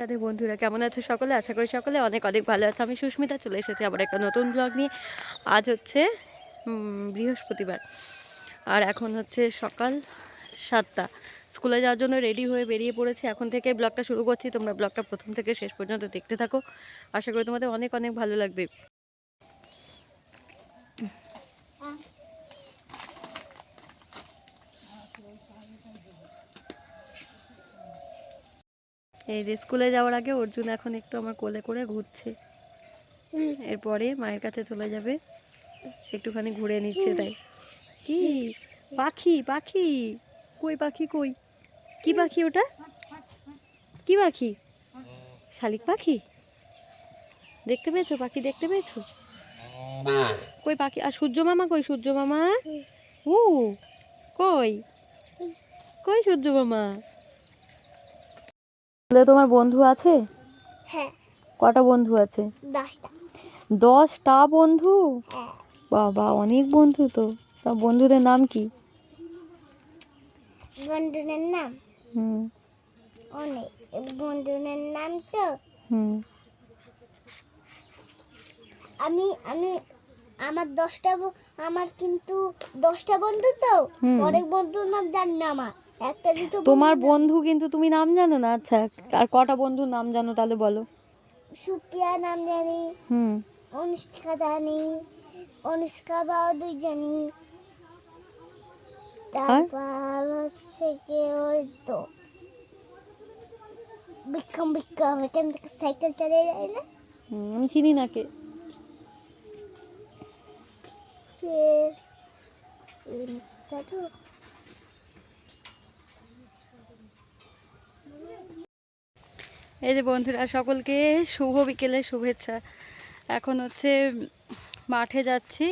তাদের বন্ধুরা কেমন আছো সকলে? আশা করি সকলে অনেক অনেক ভালো আছে। আমি সুস্মিতা, চলে এসেছি আবার একটা নতুন ব্লগ নিয়ে। আজ হচ্ছে বৃহস্পতিবার। আর এখন হচ্ছে সকাল সাতটা। স্কুলে যাওয়ার জন্য রেডি হয়ে বেরিয়ে পড়েছি। এখন থেকে ব্লগটা শুরু করছি। তোমরা ব্লগটা প্রথম থেকে শেষ পর্যন্ত দেখতে থাকো। আশা করি তোমাদের অনেক অনেক ভালো লাগবে। এই যে স্কুলে যাওয়ার আগে অর্জুন এখন একটু আমার কোলে করে ঘুরছে। এরপরে মায়ের কাছে চলে যাবে। একটুখানি ঘুরে নিচ্ছে তাই। কি? পাখি পাখি। কই পাখি, কই? কি পাখি ওটা? কি পাখি? শালিক পাখি? দেখতে পেয়েছ? পাখি দেখতে পেয়েছ? কই পাখি? আর সূর্য মামা কই? সূর্য মামা? ও, কই? কই সূর্য মামা? তাহলে তোমার বন্ধু আছে? হ্যাঁ। কটা বন্ধু আছে? দশটা। দশটা বন্ধু? হ্যাঁ। বাবা অনেক বন্ধু তো। তা বন্ধুদের নাম কি? বন্ধুদের নাম? হুম। অনেক। বন্ধুদের নাম তো? হুম। আমি আমি আমার দশটা আমার কিন্তু দশটা বন্ধু তো। অনেক বন্ধুর নাম জানি না আমার। তোমার বন্ধু কিন্তু তুমি নাম জানো না? আচ্ছা আর কটা বন্ধুর নাম জানো তাহলে বলো। সুপ্রিয়া নাম জানি হুম। অনুষ্কা জানি অনুষ্কা বাহাদুর জানি। তারপর হচ্ছে কি ওই তো বিক্রম বিক্রম এখান থেকে সাইকেল চালিয়ে যায় না? আমি চিনি না কে। কে? এই যে বন্ধুরা, সকলকে শুভ বিকেলে শুভেচ্ছা। এখন হচ্ছে মাঠে যাচ্ছি,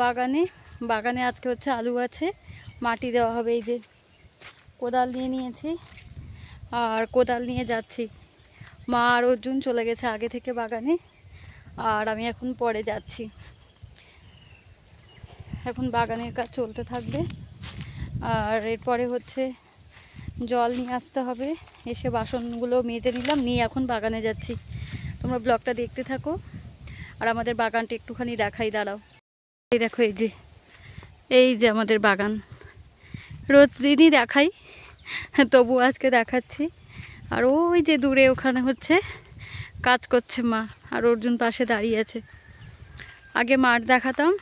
বাগানে। বাগানে আজকে হচ্ছে আলু আছে, মাটি দেওয়া হবে। এই যে কোদাল নিয়ে নিয়েছি আর কোদাল নিয়ে যাচ্ছি। মা আর অর্জুন চলে গেছে আগে থেকে বাগানে আর আমি এখন পরে যাচ্ছি। এখন বাগানের কাজ চলতে থাকবে আর এরপরে হচ্ছে জল নিয়ে আসতে হবে। এসে বাসনগুলো মেজে নিলাম, নিয়ে এখন বাগানে যাচ্ছি। তোমরা ব্লগটা দেখতে থাকো। আর আমাদের বাগানটা একটুখানি দেখাই, দাঁড়াও। এই দেখো, এই যে এই যে আমাদের বাগান। রোজ দিনই দেখাই তবু আজকে দেখাচ্ছি। আর ওই যে দূরে ওখানে হচ্ছে, কাজ করছে মা, আর অর্জুন পাশে দাঁড়িয়ে আছে। আগে মাঠ দেখাতাম,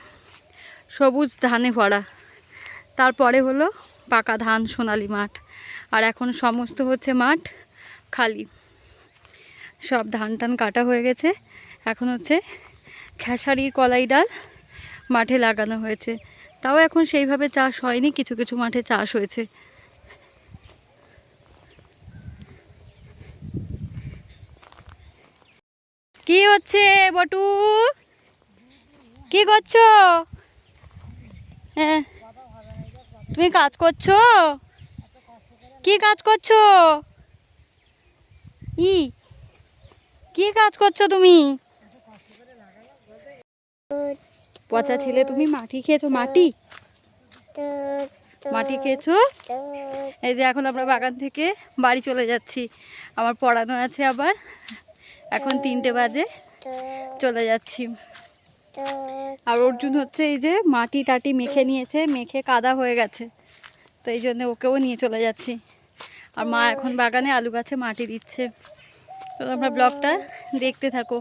সবুজ ধানে ভরা। তারপরে হলো পাকা ধান সোনালি মাঠ। আর এখন সমস্ত হচ্ছে মাঠ খালি। সব ধান টান কাটা হয়ে গেছে। এখন হচ্ছে খেসারির কলাই ডাল মাঠে লাগানো হয়েছে। তাও এখন সেইভাবে চাষ হয়নি, কিছু কিছু মাঠে চাষ হয়েছে। কি হচ্ছে বটু? কি করছ? হ্যাঁ তুমি কাজ করছ? কি কাজ করছ? ই, কি কাজ করছ তুমি? পচা ছেলে, তুমি মাটি খেয়েছো, মাটি? মাটি খেয়েছো? এই যে এখন আমরা বাগান থেকে বাড়ি চলে যাচ্ছি। আমার পড়ানো আছে আবার। এখন তিনটে বাজে। চলে যাচ্ছি। আর অর্জুন হচ্ছে এই যে মাটি টাটি মেখে নিয়েছে, মেখে কাদা হয়ে গেছে। তো এই জন্য ওকেও নিয়ে চলে যাচ্ছি। আর মা এখন বাগানে আলু গাছে মাটি দিচ্ছে। তো তোমরা ব্লগটা দেখতে থাকো।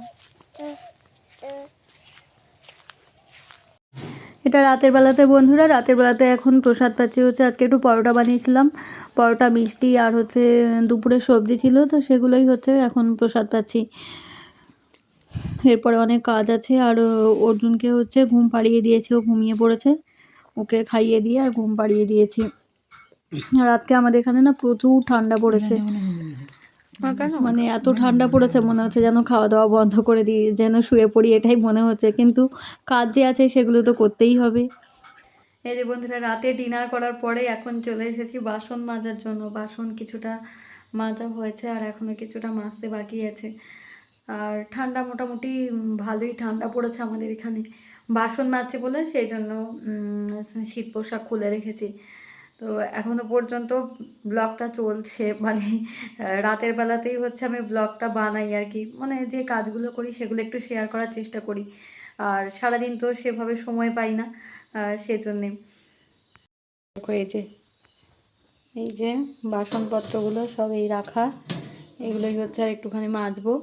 এটা রাতের বেলাতে বন্ধুরা, রাতের বেলাতে এখন প্রসাদ পাচ্ছি হচ্ছে, আজকে একটু পরোটা বানিয়েছিলাম। পরোটা, মিষ্টি আর হচ্ছে দুপুরে সবজি ছিল, তো সেগুলোই হচ্ছে এখন প্রসাদ পাচ্ছি। এরপরে অনেক কাজ আছে, আর অর্জুনকে হচ্ছে ঘুম পাড়িয়ে দিয়েছি, ও ঘুমিয়ে পড়েছে। ওকে খাইয়ে দিয়ে আর ঘুম পাড়িয়ে দিয়েছি। আর আজকে আমাদের এখানে না প্রচুর ঠান্ডা পড়েছে। মানে এত ঠান্ডা পড়েছে, মনে হচ্ছে যেন খাওয়া দাওয়া বন্ধ করে দিই যেন শুয়ে পড়ি, এটাই মনে হচ্ছে। কিন্তু কাজ যে আছে সেগুলো তো করতেই হবে। এই যে বন্ধুরা, রাতে ডিনার করার পরে এখন চলে এসেছি বাসন মাজার জন্য। বাসন কিছুটা মাজা হয়েছে আর এখনও কিছুটা মাজতে বাকি আছে। আর ঠান্ডা মোটামুটি ভালোই ঠান্ডা পড়েছে আমাদের এখানে। বাসন মাজছে বলে সেই জন্য শীত পোশাক খুলে রেখেছি। তো তো এখনও পর্যন্ত ব্লগটা চলছে। মানে রাতের বেলাতেই হচ্ছে আমি ব্লগটা বানাই আর কি। মানে যে কাজগুলো করি সেগুলো একটু শেয়ার করার চেষ্টা করি। আর সারাদিন তো সেভাবে সময় পাই না সেজন্যে। এই যে এই যে বাসনপত্রগুলো সব এই রাখা। এগুলোই হচ্ছে আর একটুখানি মাজবো।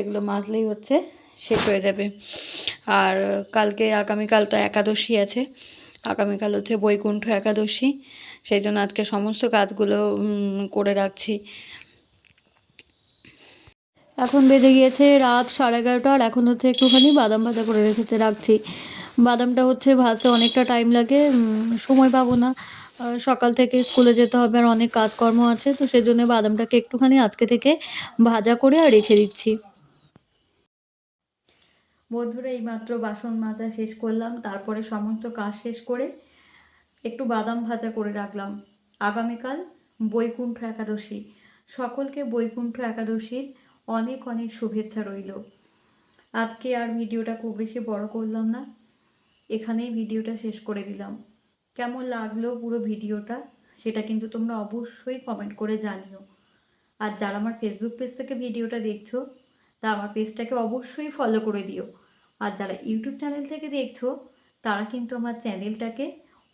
এগুলো মাজলেই হচ্ছে, শেষ হয়ে যাবে। আর কালকে, আগামীকাল তো একাদশী আছে। আগামীকাল হচ্ছে বৈকুণ্ঠ একাদশী, সেই জন্য আজকে সমস্ত কাজগুলো করে রাখছি। এখন বেজে গিয়েছে রাত সাড়ে এগারোটা, আর এখন হচ্ছে একটুখানি বাদাম ভাজা করে রেখেছে, রাখছি। বাদামটা হচ্ছে ভাজতে অনেকটা টাইম লাগে সময় পাবো না। সকাল থেকে স্কুলে যেতে হবে, আর অনেক কাজকর্ম আছে, তো সেজন্য বাদামটাকে একটুখানি আজকে থেকে ভাজা করে আর রেখে দিচ্ছি। বন্ধুরা এইমাত্র বাসন মাজা শেষ করলাম, তারপরে সমস্ত কাজ শেষ করে একটু বাদাম ভাজা করে রাখলাম। আগামীকাল বৈকুণ্ঠ একাদশী। সকলকে বৈকুণ্ঠ একাদশীর অনেক অনেক শুভেচ্ছা রইল। আজকে আর ভিডিওটা খুব বেশি বড় করলাম না, এখানেই ভিডিওটা শেষ করে দিলাম। কেমন লাগল পুরো ভিডিওটা সেটা কিন্তু তোমরা অবশ্যই কমেন্ট করে জানিও। আর যারা আমার ফেসবুক পেজ থেকে ভিডিওটা দেখছ, তা আমার পেজটাকে অবশ্যই ফলো করে দিও। আর যারা ইউটিউব চ্যানেল থেকে দেখছ, তারা কিন্তু আমার চ্যানেলটাকে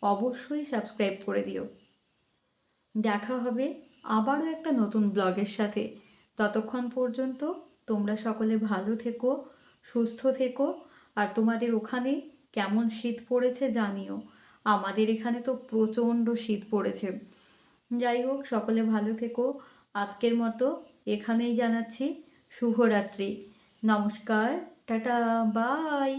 অবশ্যই সাবস্ক্রাইব করে দিও। দেখা হবে আবারও একটা নতুন ব্লগের সাথে। ততক্ষণ পর্যন্ত তোমরা সকলে ভালো থেকো, সুস্থ থেকো, আর তোমাদের ওখানে কেমন শীত পড়েছে জানিও। আমাদের এখানে তো প্রচণ্ড শীত পড়েছে। যাই হোক, সকলে ভালো থেকো। আজকের মতো এখানেই জানাচ্ছি শুভরাত্রি। নমস্কার। Tata bye